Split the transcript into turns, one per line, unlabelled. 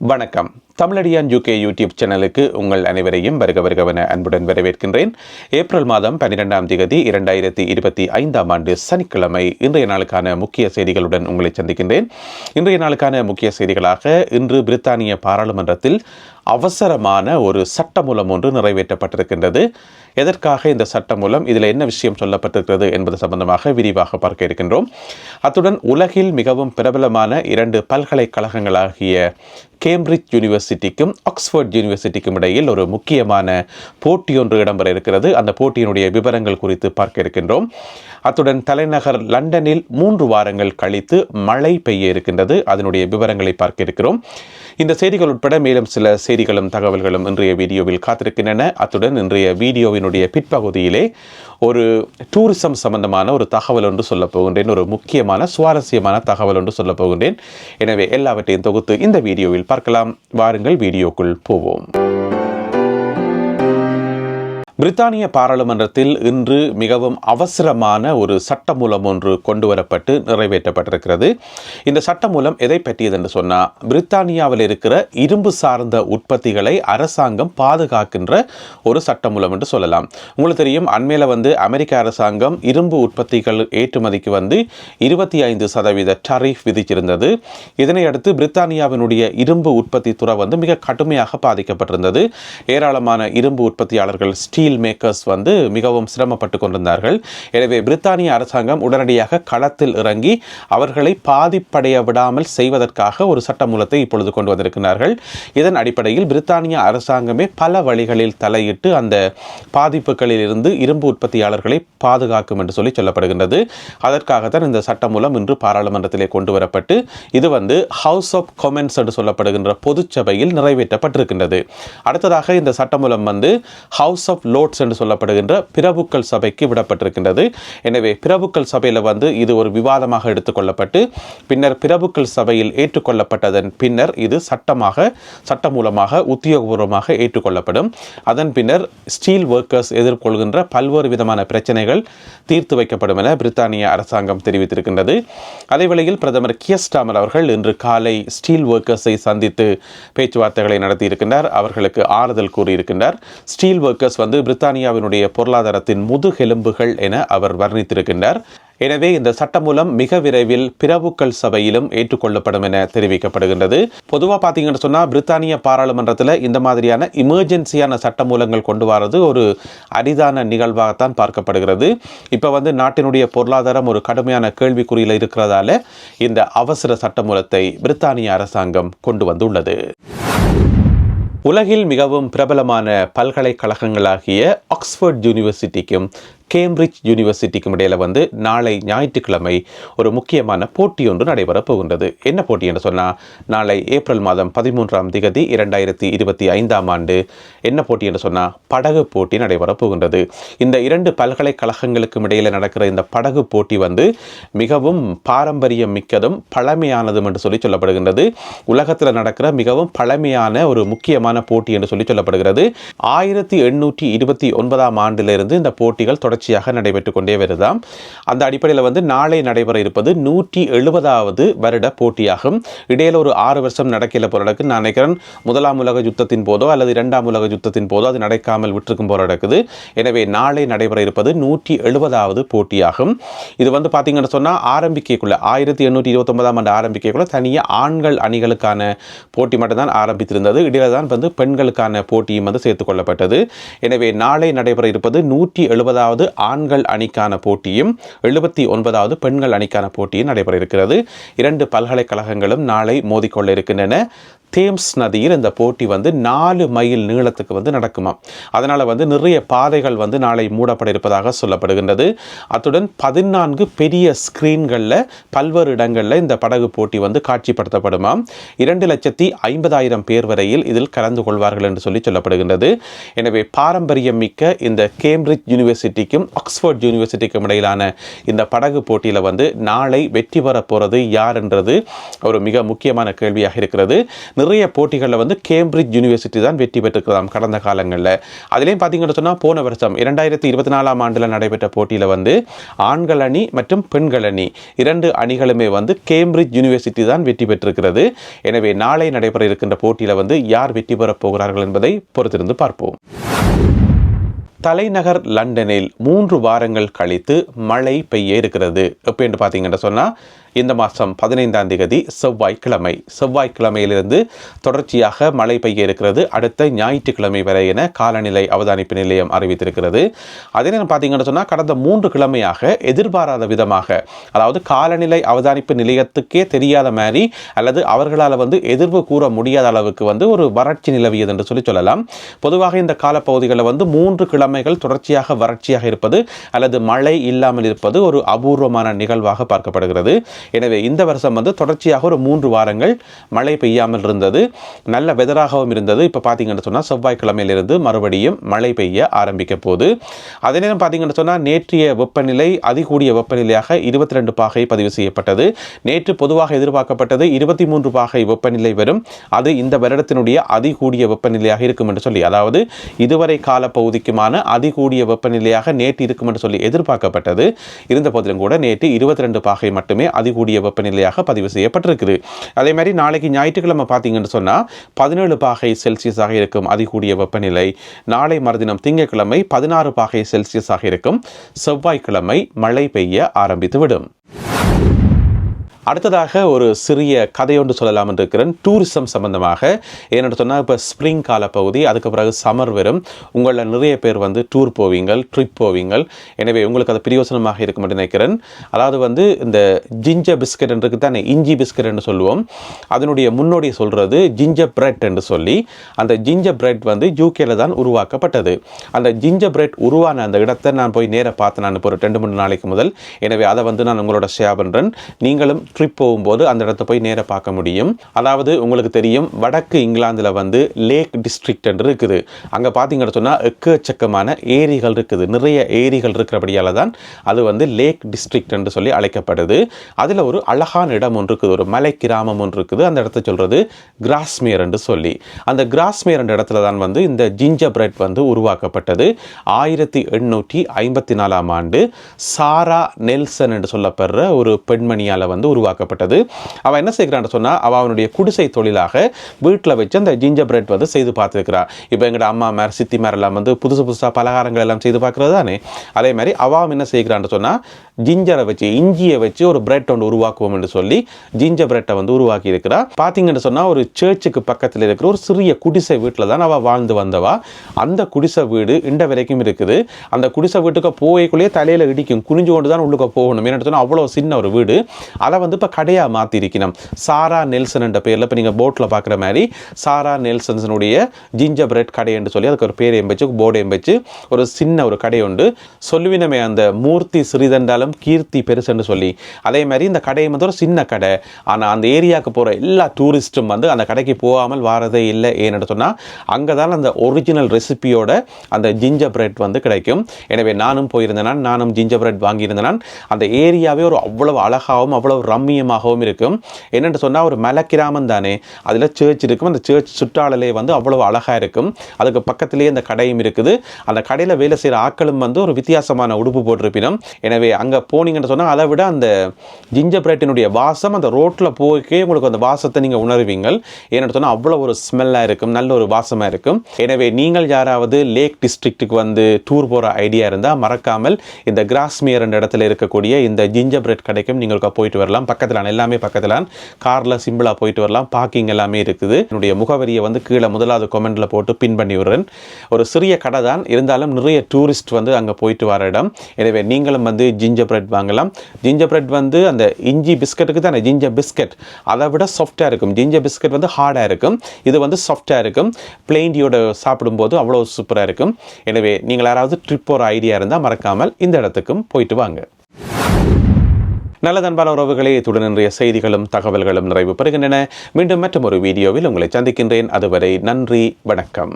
வணக்கம். Tamizhadiyan UK YouTube சேனலுக்கு உங்கள் அனைவரையும் வருக வருகவன அன்புடன் வரவேற்கின்றேன். ஏப்ரல் மாதம் பன்னிரெண்டாம் தேதி இரண்டாயிரத்தி இருபத்தி ஐந்தாம் ஆண்டு சனிக்கிழமை இன்றைய நாளுக்கான முக்கிய செய்திகளுடன் உங்களை சந்திக்கின்றேன். இன்றைய நாளுக்கான முக்கிய செய்திகளாக இன்று பிரித்தானிய பாராளுமன்றத்தில் அவசரமான ஒரு சட்டமூலம் ஒன்று நிறைவேற்றப்பட்டிருக்கின்றது. எதற்காக இந்த சட்டமூலம் இதில் என்ன விஷயம் சொல்லப்பட்டிருக்கிறது என்பது சம்பந்தமாக விரிவாக பார்க்க இருக்கின்றோம். அத்துடன் உலகில் மிகவும் பிரபலமான இரண்டு பல்கலைக்கழகங்களாகிய கேம்பிரிட்ஜ் யூனிவர்சிட்டிக்கும் ஆக்ஸ்ஃபோர்ட் யூனிவர்சிட்டிக்கும் இடையில் ஒரு முக்கியமான போட்டி ஒன்று இடம்பெற இருக்கிறது. அந்த போட்டியினுடைய விவரங்கள் குறித்து பார்க்க இருக்கின்றோம். அத்துடன் தலைநகர் லண்டனில் மூன்று வாரங்கள் கழித்து மழை பெய்ய இருக்கின்றது. அதனுடைய விவரங்களை பார்க்க இருக்கிறோம். இந்த செய்திகள் உட்பட மேலும் சில செய்திகளும் தகவல்களும் இன்றைய வீடியோவில் காத்திருக்கின்றன. அத்துடன் இன்றைய வீடியோவினுடைய பிற்பகுதியிலே ஒரு டூரிசம் சம்பந்தமான ஒரு தகவல் ஒன்று சொல்ல போகின்றேன். ஒரு முக்கியமான சுவாரஸ்யமான தகவல் ஒன்று சொல்ல போகின்றேன். எனவே எல்லாவற்றையும் தொகுத்து இந்த வீடியோவில் பார்க்கலாம். வாருங்கள் வீடியோக்குள் போவோம். பிரித்தானிய பாராளுமன்றத்தில் இன்று மிகவும் அவசரமான ஒரு சட்டமூலம் ஒன்று கொண்டு வரப்பட்டு நிறைவேற்றப்பட்டிருக்கிறது. இந்த சட்டமூலம் எதை பற்றியது என்று சொன்னால் பிரித்தானியாவில் இருக்கிற இரும்பு சார்ந்த உற்பத்திகளை அரசாங்கம் பாதுகாக்கின்ற ஒரு சட்டமூலம் என்று சொல்லலாம். உங்களுக்கு தெரியும் அண்மையில் வந்து அமெரிக்க அரசாங்கம் இரும்பு உற்பத்திகள் ஏற்றுமதிக்கு வந்து இருபத்தி ஐந்து சதவீத டரிஃப் விதிச்சிருந்தது. இதனை அடுத்து பிரித்தானியாவினுடைய இரும்பு உற்பத்தி துறை வந்து மிக கடுமையாக பாதிக்கப்பட்டிருந்தது. ஏராளமான இரும்பு உற்பத்தியாளர்கள் ஸ்டீல் ஸ்டீல் மேக்கர்ஸ் வந்து மிகவும் சிரமப்பட்டு கொண்டிருந்தார்கள். எனவே பிரித்தானிய அரசாங்கம் உடனடியாக களத்தில் இறங்கி அவர்களை பாதிப்படைய விடாமல் செய்வதற்காக ஒரு சட்டமூலத்தை இப்பொழுது கொண்டு வந்திருக்கிறார்கள். இதன் அடிப்படையில் பிரித்தானிய அரசாங்கமே பல வழிகளில் தலையிட்டு அந்த பாதிப்புகளில் இருந்து இரும்பு உற்பத்தியாளர்களை பாதுகாக்கும் என்று சொல்லி சொல்லப்படுகின்றது. அதற்காகத்தான் இந்த சட்டமூலம் இன்று பாராளுமன்றத்திலே கொண்டு வரப்பட்டு இது வந்து ஹவுஸ் ஆஃப் கொமென்ஸ் என்று சொல்லப்படுகின்ற பொதுச்சபையில் நிறைவேற்றப்பட்டிருக்கின்றது. அடுத்ததாக இந்த சட்டமூலம் வந்து ஹவுஸ் ஆஃப் லோட்ஸ் என்று சொல்லப்படுகின்ற பிரபுக்கள் சபைக்கு விடப்பட்டிருக்கின்றது. எனவே பிரபுக்கள் சபையில் வந்து இது ஒரு விவாதமாக எடுத்துக்கொள்ளப்பட்டு பின்னர் பிரபுக்கள் சபையில் ஏற்றுக்கொள்ளப்பட்டதன் பின்னர் இது சட்டமாக சட்ட மூலமாக உத்தியோகபூர்வமாக ஏற்றுக்கொள்ளப்படும். அதன் பின்னர் ஸ்டீல் ஒர்க்கர்ஸ் எதிர்கொள்கின்ற பல்வேறு விதமான பிரச்சனைகள் தீர்த்து வைக்கப்படும் என பிரித்தானிய அரசாங்கம் தெரிவித்திருக்கின்றது. அதேவேளையில் பிரதமர் கியஸ்டாமர் அவர்கள் இன்று காலை ஸ்டீல் ஒர்க்கர்ஸை சந்தித்து பேச்சுவார்த்தைகளை நடத்தியிருக்கின்றார். அவர்களுக்கு ஆறுதல் கூறியிருக்கின்றார். ஸ்டீல் ஒர்க்கர்ஸ் வந்து பிரித்தானியாவினுடைய பொருளாதாரத்தின் முதுகெலும்புகள் என அவர் வர்ணித்திருக்கின்றார். எனவே இந்த சட்டம் மூலம் மிக விரைவில் பிரபுக்கள் சபையிலும் ஏற்றுக்கொள்ளப்படும் என தெரிவிக்கப்படுகின்றது. பொதுவாக பார்த்தீங்கன்னு சொன்னால் பிரித்தானிய பாராளுமன்றத்தில் இந்த மாதிரியான இமர்ஜென்சியான சட்ட மூலங்கள் கொண்டு வரது ஒரு அரிதான நிகழ்வாகத்தான் பார்க்கப்படுகிறது. இப்போ வந்து நாட்டினுடைய பொருளாதாரம் ஒரு கடுமையான கேள்விக்குறியில் இருக்கிறதால இந்த அவசர சட்ட மூலத்தை பிரித்தானிய அரசாங்கம் கொண்டு வந்துள்ளது. உலகில் மிகவும் பிரபலமான பல்கலைக்கழகங்களாகிய ஆக்ஸ்ஃபோர்ட் யூனிவர்சிட்டிக்கும் கேம்பிரிட்ஜ் யூனிவர்சிட்டிக்கும் இடையில் வந்து நாளை ஞாயிற்றுக்கிழமை ஒரு முக்கியமான போட்டி ஒன்று நடைபெறப் போகின்றது. என்ன போட்டி என்று சொன்னால் நாளை ஏப்ரல் மாதம் பதிமூன்றாம் திகதி இரண்டாயிரத்தி இருபத்தி ஐந்தாம் ஆண்டு என்ன போட்டி என்று சொன்னால் படகு போட்டி நடைபெறப் போகின்றது. இந்த இரண்டு பல்கலைக்கழகங்களுக்கும் இடையில் நடக்கிற இந்த படகு போட்டி வந்து மிகவும் பாரம்பரியம் மிக்கதும் பழமையானதும் என்று சொல்லி சொல்லப்படுகின்றது. உலகத்தில் நடக்கிற மிகவும் பழமையான ஒரு முக்கியமான போட்டி என்று சொல்லி சொல்லப்படுகிறது. ஆயிரத்தி எண்ணூற்றி இருபத்தி ஒன்பதாம் ஆண்டிலிருந்து இந்த போட்டிகள் தொடர்ச்சியாக நடைபெற்று கொண்டே வருதாம். அந்த அடிப்படையில் வந்து நாளை நடைபெற இருப்பது நூற்றி எழுபதாவது வருட போட்டியாகும். இடையில ஒரு ஆறு வருஷம் நடக்கல போராடக்கு நான் நினைக்கிறேன். முதலாம் உலக யுத்தத்தின் போதோ அல்லது இரண்டாம் உலக யுத்தத்தின் போதோ அது நடக்காமல் விட்டிருக்கும் போல நடக்குது. எனவே நாளை நடைபெற இருப்பது நூற்றி எழுபதாவது போட்டியாகும். இது வந்து பார்த்தீங்கன்னு சொன்னால் ஆரம்பிக்கக்குள்ள ஆயிரத்தி எண்ணூற்றி இருபத்தொன்பதாம் ஆண்டு ஆரம்பிக்கக்குள்ள தனியாக ஆண்கள் அணிகளுக்கான போட்டி மட்டும்தான் ஆரம்பித்திருந்தது. இடையில தான் வந்து பெண்களுக்கான போட்டியும் வந்து சேர்த்துக் கொள்ளப்பட்டது. எனவே நாளை நடைபெற இருப்பது நூற்றி எழுபதாவது ஆண்கள் அணிக்கான போட்டியும் எழுபத்தி ஒன்பதாவது பெண்கள் அணிக்கான போட்டியும் நடைபெற இருக்கிறது. இரண்டு பல்கலைக்கழகங்களும் நாளை மோதிக்கொள்ள இருக்கின்றன. தேம்ஸ் நதியில் இந்த போட்டி வந்து நாலு மைல் நீளத்துக்கு வந்து நடக்குமா அதனால் வந்து நிறைய பாதைகள் வந்து நாளை மூடப்பட இருப்பதாக சொல்லப்படுகின்றது. அத்துடன் பதினான்கு பெரிய ஸ்க்ரீன்களில் பல்வேறு இடங்களில் இந்த படகு போட்டி வந்து காட்சிப்படுத்தப்படுமாம். இரண்டு லட்சத்தி ஐம்பதாயிரம் பேர் வரையில் இதில் கலந்து கொள்வார்கள் என்று சொல்லி சொல்லப்படுகின்றது. எனவே பாரம்பரியம் மிக்க இந்த கேம்பிரிட்ஜ் யூனிவர்சிட்டிக்கும் ஆக்ஸ்போர்ட் யூனிவர்சிட்டிக்கும் இடையிலான இந்த படகு போட்டியில் வந்து நாளை வெற்றி பெற போகிறது யார் என்றது ஒரு மிக முக்கியமான கேள்வியாக இருக்கிறது. நிறைய போட்டிகளில் வந்து கேம்பிரிட்ஜ் யூனிவர்சிட்டி தான் வெற்றி பெற்றிருக்கிறதாம் கடந்த காலங்களில். அதுலேயும் பார்த்தீங்கன்னு சொன்னால் போன வருஷம் இரண்டாயிரத்தி இருபத்தி நாலாம் ஆண்டில் நடைபெற்ற போட்டியில் வந்து ஆண்கள் அணி மற்றும் பெண்கள் அணி இரண்டு அணிகளுமே வந்து கேம்பிரிட்ஜ் யூனிவர்சிட்டி தான் வெற்றி பெற்றிருக்கிறது. எனவே நாளை நடைபெற இருக்கின்ற போட்டியில் வந்து யார் வெற்றி பெறப் போகிறார்கள் என்பதை பொறுத்திருந்து பார்ப்போம். தலைநகர் லண்டனில் மூன்று வாரங்கள் கழித்து மழை பெய்ய இருக்கிறது. எப்போ என்று பார்த்தீங்கன்னு சொன்னால் இந்த மாதம் பதினைந்தாம் தேதி செவ்வாய்க்கிழமை. செவ்வாய்க்கிழமையிலிருந்து தொடர்ச்சியாக மழை பெய்ய இருக்கிறது. அடுத்த ஞாயிற்றுக்கிழமை வரை என காலநிலை அவதானிப்பு நிலையம் அறிவித்திருக்கிறது. அதே நேரம் பார்த்தீங்கன்னு சொன்னால் கடந்த மூன்று கிழமையாக எதிர்பாராத விதமாக அதாவது காலநிலை அவதானிப்பு நிலையத்துக்கே தெரியாத மாதிரி அல்லது அவர்களால் வந்து எதிர்வு கூற முடியாத அளவுக்கு வந்து ஒரு வறட்சி நிலவியது என்று சொல்லி சொல்லலாம். பொதுவாக இந்த காலப்பகுதிகளில் வந்து மூன்று கிழமைகள் தொடர்ச்சியாக வறட்சியாக இருப்பது அல்லது மழை இல்லாமல் இருப்பது ஒரு அபூர்வமான நிகழ்வாக பார்க்கப்படுகிறது. எனவே இந்த வருஷம் வந்து தொடர்ச்சியாக ஒரு மூன்று வாரங்கள் மழை பெய்யாமல் இருந்தது. நல்ல வெதராகவும் இருந்தது. இப்போ பார்த்தீங்கன்னு சொன்னால் செவ்வாய்க்கிழமையிலிருந்து மறுபடியும் மழை பெய்ய ஆரம்பிக்க போகுது. அதே நேரம் பார்த்தீங்கன்னு சொன்னால் நேற்றைய வெப்பநிலை அதிகூடிய வெப்பநிலையாக இருபத்தி ரெண்டு பாகை பதிவு செய்யப்பட்டது. நேற்று பொதுவாக எதிர்பார்க்கப்பட்டது இருபத்தி மூன்று பாகை வெப்பநிலை வரும். அது இந்த வருடத்தினுடைய அதிகூடிய வெப்பநிலையாக இருக்கும் என்று சொல்லி அதாவது இதுவரை கால பகுதிக்குமான அதிகூடிய வெப்பநிலையாக நேற்று இருக்கும் என்று சொல்லி எதிர்பார்க்கப்பட்டது. இருந்த போதிலும் கூட நேற்று இருபத்தி ரெண்டு பாகை மட்டுமே அதிகூடிய வெப்பநிலையாக பதிவு செய்யப்பட்டிருக்குது. அதே மாதிரி நாளைக்கு ஞாயிற்றுக்கிழமை பார்த்தீங்கன்னு சொன்னால் பதினேழு பாகை செல்சியஸாக இருக்கும் அதிகூடிய வெப்பநிலை. நாளை மறுதினம் திங்கட்கிழமை பதினாறு பாகை செல்சியஸாக இருக்கும். செவ்வாய்க்கிழமை மழை பெய்ய ஆரம்பித்துவிடும். அடுத்ததாக ஒரு சிறிய கதையொன்று சொல்லலாம் என்று இருக்கிறேன் டூரிசம் சம்பந்தமாக. ஏன்னு சொன்னால் இப்போ ஸ்ப்ரிங் கால பகுதி அதுக்கு பிறகு சம்மர் வரும். உங்களில் நிறைய பேர் வந்து டூர் போவீங்கள் ட்ரிப் போவீங்கள். எனவே உங்களுக்கு அது பிரயோசனமாக இருக்கும் என்று நினைக்கிறேன். அதாவது வந்து இந்த ஜிஞ்சர் பிஸ்கட் என்று தானே இஞ்சி பிஸ்கட் என்று சொல்லுவோம். அதனுடைய முன்னோடி சொல்கிறது ஜிஞ்சர் பிரெட் என்று சொல்லி அந்த ஜிஞ்சர் பிரெட் வந்து யூகேல தான் உருவாக்கப்பட்டது. அந்த ஜிஞ்சர் பிரெட் உருவான அந்த இடத்தை நான் போய் நேராக பார்த்தேன் நான் இப்போ ஒரு ரெண்டு மூணு நாளைக்கு முதல். எனவே அதை வந்து நான் உங்களோட ஷேர் பண்ணுறேன் நீங்களும் ட்ரிப் போகும்போது அந்த இடத்த போய் நேராக பார்க்க முடியும். அதாவது உங்களுக்கு தெரியும் வடக்கு இங்கிலாந்தில் வந்து லேக் டிஸ்ட்ரிக்ட் என்று இருக்குது. அங்கே பார்த்தீங்கன்னு சொன்னால் எக்கச்சக்கமான ஏரிகள் இருக்குது. நிறைய ஏரிகள் இருக்கிறபடியால் தான் அது வந்து லேக் டிஸ்ட்ரிக்ட் என்று சொல்லி அழைக்கப்படுது. அதில் ஒரு அழகான இடம் ஒன்று இருக்குது. ஒரு மலை கிராமம் ஒன்று இருக்குது. அந்த இடத்த சொல்கிறது கிராஸ்மேர் என்று சொல்லி. அந்த கிராஸ்மேர் என்ற இடத்துல தான் வந்து இந்த ஜிஞ்சர் பிரெட் வந்து உருவாக்கப்பட்டது. ஆயிரத்தி எண்ணூற்றி ஐம்பத்தி நாலாம் ஆண்டு சாரா நெல்சன் என்று சொல்லப்படுற ஒரு பெண்மணியால் வந்து உருவாக்கப்பட்டது. அவள் என்ன செய்கிறான்னு சொன்னால் அவள் அவனுடைய குடிசை தொழிலாக வீட்டில் வச்சு அந்த ஜிஞ்சர் பிரெட் வந்து செய்து பார்த்துருக்கிறா. இப்போ எங்களோட அம்மா மேர் சித்தி மேரெல்லாம் வந்து புதுசு புதுசாக பலகாரங்கள் எல்லாம் செய்து பார்க்குறது தானே? அதே மாதிரி அவாவும் என்ன செய்கிறான்னு சொன்னால் ஜிஞ்சரை வச்சு இஞ்சியை வச்சு ஒரு பிரெட் ஒன்று உருவாக்குவோம் என்று சொல்லி ஜிஞ்சர் பிரெட்டை வந்து உருவாக்கி இருக்கிறா. பார்த்தீங்கன்னு சொன்னால் ஒரு சர்ச்சுக்கு பக்கத்தில் இருக்கிற ஒரு சிறிய குடிசை வீட்டில் தான் அவள் வாழ்ந்து வந்தவா. அந்த குடிசை வீடு இந்த வரைக்கும் இருக்குது. அந்த குடிசை வீட்டுக்கு போய்க்குள்ளேயே தலையில் இடிக்கும் குனிஞ்சு கொண்டு தான் உள்ளுக்க போகணும். என்ன சொன்னால் அவ்வளோ சின்ன ஒரு வீடு. அதை வந்து இப்போ கடையாக மாற்றிருக்கணும் சாரா நெல்சன் என்ற பேரில் இப்போ நீங்கள் போட்டில் பார்க்குற மாதிரி சாரா நெல்சன்ஸனுடைய ஜிஞ்சர் பிரெட் கடை என்று சொல்லி அதுக்கு ஒரு பேரையும் வச்சு போர்டையும் வச்சு ஒரு சின்ன ஒரு கடை உண்டு. சொல்லுவினமே அந்த மூர்த்தி சிறிதண்டாலும் கீர்த்தி பெருசுன்னு சொல்லி. அதே மாதிரி இந்த கடையை வந்து ஒரு சின்ன கடை. ஆனால் அந்த ஏரியாவுக்கு போகிற எல்லா டூரிஸ்ட்டும் வந்து அந்த கடைக்கு போகாமல் வாரதே இல்லை ஏன்னு சொன்னால் அங்கே தான் அந்த ஒரிஜினல் ரெசிபியோட அந்த ஜிஞ்சர் பிரெட் வந்து கிடைக்கும். எனவே நானும் போயிருந்தேன் நானும் ஜிஞ்சர் பிரெட் வாங்கியிருந்தேன் அந்த ஏரியாவே ஒரு அவ்வளவு அழகாகவும் அவ்வளவு ரம்மியமாகவும் இருக்கும். என்னென்னு சொன்னால் ஒரு மலை கிராமம் தானே. அதில் சர்ச் இருக்கும். அந்த சர்ச் சுற்றாடலே வந்து அவ்வளவு அழகாக இருக்கும். அதுக்கு பக்கத்திலேயே அந்த கடையும் இருக்குது. அந்த கடையில் வேலை செய்கிற ஆட்களும் வந்து ஒரு வித்தியாசமான உடுப்பு போட்டிருப்பினும். எனவே அங்கே போனீங்கன்னு சொன்னால் அதை விட அந்த ஜிஞ்சர் பிரெட்டினுடைய வாசம் அந்த ரோட்டில் போய்க்கே உங்களுக்கு அந்த வாசத்தை நீங்கள் உணர்வீங்கள். ஏன்னு சொன்னால் அவ்வளோ ஒரு ஸ்மெல்லாக இருக்கும் நல்ல ஒரு வாசமாக இருக்கும். எனவே நீங்கள் யாராவது லேக் டிஸ்ட்ரிக்ட்டுக்கு வந்து டூர் போகிற ஐடியா இருந்தால் மறக்காமல் இந்த கிராஸ்மியர் என்ற இடத்துல இருக்கக்கூடிய இந்த ஜிஞ்சர் பிரெட் கடைக்கும் நீங்கள் போயிட்டு வரலாம். பக்கத்தில் எல்லாமே பக்கத்தில் காரில் சிம்பிளாக போயிட்டு வரலாம். பார்க்கிங் எல்லாமே இருக்குது. என்னுடைய முகவரியை வந்து கீழே முதலாவது கொமெண்டில் போட்டு பின் பண்ணி விடுறேன். ஒரு சிறிய கடை தான் இருந்தாலும் நிறைய டூரிஸ்ட் வந்து அங்கே போயிட்டு வர இடம். எனவே நீங்களும் வந்து ஜிஞ்சர் பிரெட் வாங்கலாம். ஜிஞ்சர் பிரெட் வந்து அந்த இஞ்சி பிஸ்கட்டுக்கு தானே ஜிஞ்சர் பிஸ்கட் அதை விட சாஃப்டாக இருக்கும். ஜிஞ்சர் பிஸ்கட் வந்து ஹார்டாக இருக்கும். இது வந்து சாஃப்டாக இருக்கும். பிளெயின்டியோட சாப்பிடும்போது அவ்வளோ சூப்பராக இருக்கும். எனவே நீங்கள் யாராவது ட்ரிப் போகிற ஐடியா இருந்தால் மறக்காமல் இந்த இடத்துக்கும் போயிட்டு வாங்க. நல்ல அன்பான உறவுகளே இத்துடன் இன்றைய செய்திகளும் தகவல்களும் நிறைவு பெறுகின்றன. மீண்டும் மற்றும் ஒரு வீடியோவில் உங்களை சந்திக்கின்றேன். அதுவரை நன்றி வணக்கம்.